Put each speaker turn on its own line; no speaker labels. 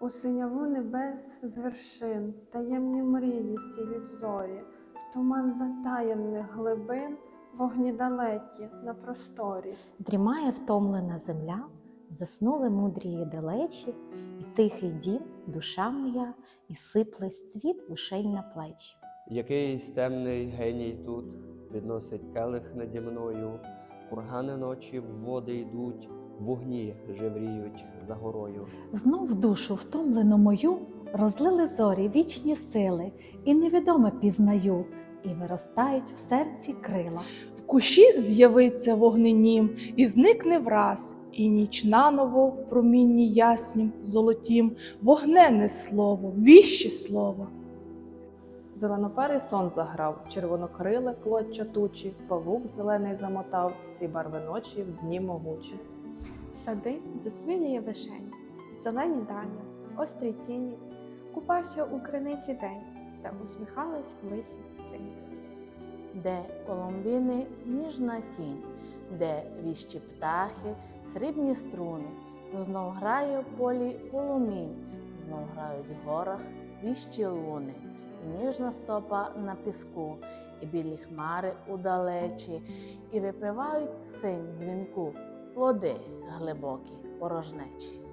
У синяву небес з вершин, таємні мрії сілють зорі, в туман затаєнних глибин, вогні далекі на просторі.
Дрімає втомлена земля, заснули мудрі далечі, і тихий дім, душа моя, і сипле цвіт вишень на плечі.
Якийсь темний геній тут підносить келих наді мною, кургани ночі в води йдуть, вогні жевріють за горою.
Знов душу втомлену мою розлили зорі вічні сили, і невідоме пізнаю, і виростають в серці крила.
В кущі з'явиться вогненім і зникне враз, і ніч наново в промінні яснім, золотім, вогненне слово, віще слово.
Зеленоперий сон заграв, червонокриле клоча тучі, павук зелений замотав, всі барви ночі в дні могучі.
Сади зацвілює вишень, зелені дані, острі тіні, купався у криниці день, та усміхались лисі сині.
де коломбіни ніжна тінь, де віщі птахи, срібні струни, знов грає в полі полумінь, знов грають в горах віщі луни, і ніжна стопа на піску, і білі хмари удалечі, і випивають синь дзвінку, води глибокі порожнечі.